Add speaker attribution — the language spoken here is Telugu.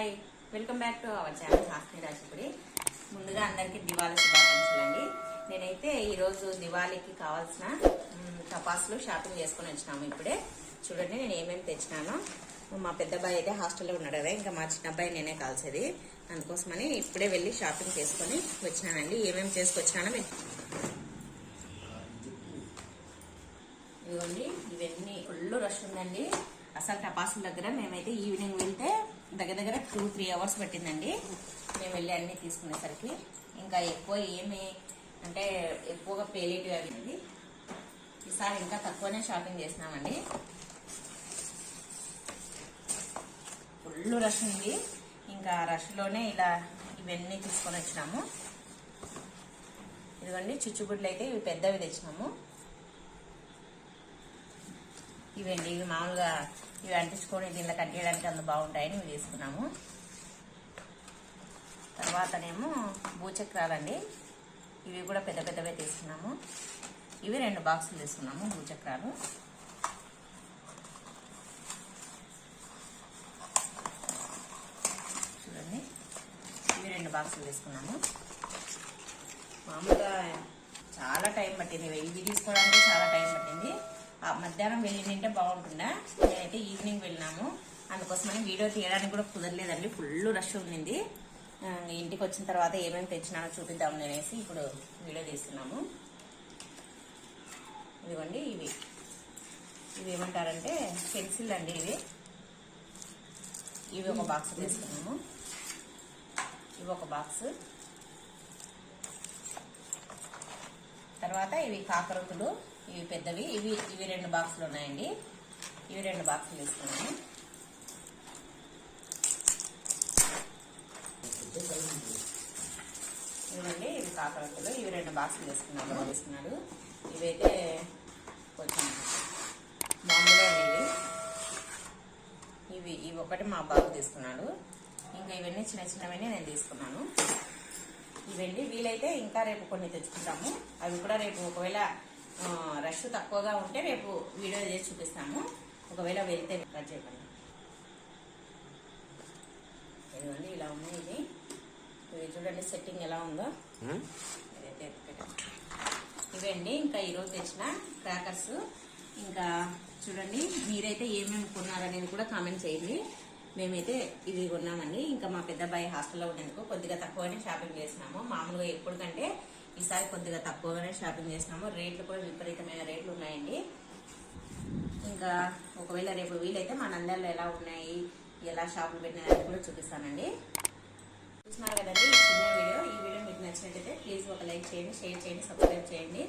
Speaker 1: Hi. Welcome back to our channel Hasni Rajapudi ముందుగా అందరికీ దివాళీ శుభాకాంక్షలు అండి నేనైతే ఈరోజు దివాళీకి కావాల్సిన తపాసులు టపాసులు షాపింగ్ చేసుకొని వచ్చినాము ఇప్పుడే. చూడండి నేను ఏమేమి తెచ్చినానో. మా పెద్దబ్బాయి అయితే హాస్టల్లో ఉన్నాడు కదా ఇంకా మా చిన్న అబ్బాయి నేనే కాల్చేది. అందుకోసమని ఇప్పుడే వెళ్ళి షాపింగ్ చేసుకొని వచ్చినానండి. ఏమేమి చేసుకొచ్చినానో మీకు ఇదిగోండి ఇవన్నీ ఫుల్ రష్ ఉందండి. అసలు టపాసుల దగ్గర మేమైతే ఈవినింగ్ టూ త్రీ అవర్స్ పట్టిందండి. మేము వెళ్ళి అన్నీ తీసుకునేసరికి ఇంకా ఎక్కువ ఏమి అంటే ఎక్కువగా పేలేటివి అవి ఈసారి ఇంకా తక్కువనే షాపింగ్ చేసినామండి. ఫుల్ రష్ ఉంది. ఇంకా రష్లోనే ఇలా ఇవన్నీ తీసుకొని వచ్చినాము. ఇదిగోండి చుచ్చుబుడ్లు అయితే ఇవి పెద్దవి తెచ్చినాము. ఇవండి. ఇవి మామూలుగా ఇవి అంటించుకొని దీనిలో కట్టేయడానికి అంత బాగుంటాయని ఇవి తీసుకున్నాము. తర్వాతనేమో భూచక్రాలండి. ఇవి కూడా పెద్ద పెద్దవే తీసుకున్నాము. ఇవి రెండు బాక్సులు తీసుకున్నాము భూచక్రాలు. చూడండి. ఇవి రెండు బాక్సులు తీసుకున్నాము. మామూలుగా చాలా టైం పట్టింది. ఇవి తీసుకోవడానికి చాలా టైం పట్టింది. మధ్యాహ్నం వెళ్ళింటే బాగుంటుందా? నేనైతే ఈవినింగ్ వెళ్ళినాము. అందుకోసమని వీడియో తీయడానికి కూడా కుదరలేదండి. ఫుల్ రష్ ఉండింది. ఇంటికి వచ్చిన తర్వాత ఏమేమి తెచ్చినానో చూపిద్దాం అనేసి ఇప్పుడు వీడియో తీస్తున్నాము. ఇదిగోండి ఇవి. ఇవి ఏమంటారంటే పెన్సిల్ అండి ఇవి. ఇవి ఒక బాక్స్ తీసుకున్నాము. ఇవి ఒక బాక్స్ తర్వాత ఇవి కాకరకులు ఇవి పెద్దవి. ఇవి ఇవి రెండు బాక్సులు ఉన్నాయండి. ఇవి రెండు బాక్సులు తీసుకున్నాను. ఇవ్వండి ఇవి కాకరకులు ఇవి రెండు బాక్సులు తీసుకున్నాను. తీసుకున్నాడు. ఇవైతే కొంచెం మామూలుగా ఇవి. ఇవి ఇవి ఒకటి మా బాబు తీసుకున్నాడు. ఇంకా ఇవన్నీ చిన్న చిన్నవన్నీ నేను తీసుకున్నాను. ఇవండి. వీలైతే ఇంకా రేపు కొన్ని తెచ్చుకుంటాము. అవి కూడా రేపు ఒకవేళ రష్ తక్కువగా ఉంటే రేపు వీడియో చేసి చూపిస్తాము. ఒకవేళ వెళ్తే కట్ చేయకండి. ఇదిగోండి ఇలా ఉన్నాయి ఇది చూడండి సెట్టింగ్ ఎలా ఉందో. ఇదైతే. ఇవండి ఇంకా ఈరోజు తెచ్చిన క్రాకర్స్ ఇంకా చూడండి మీరైతే ఏమేమి కొన్నారనేది కూడా కామెంట్ చేయండి. మేమైతే ఇవి కొన్నామండి. ఇంకా మా పెద్ద హాస్టల్లో ఉండేందుకు కొద్దిగా తక్కువనే షాపింగ్ చేసినాము. మామూలుగా ఎప్పుడు కంటే ఈసారి కొద్దిగా తక్కువగానే షాపింగ్ చేసినాము. రేట్లు కూడా విపరీతమైన రేట్లు ఉన్నాయండి. ఇంకా ఒకవేళ రేపు వీలైతే మా నంద్యాలలో ఎలా ఉన్నాయి ఎలా షాపులు పెట్టినాయని కూడా చూపిస్తానండి. చూస్తున్నారు కదండి ఈ చిన్న వీడియో. ఈ వీడియో మీకు నచ్చినట్లయితే ప్లీజ్ ఒక లైక్ చేయండి షేర్ చేయండి సబ్స్క్రైబ్ చేయండి.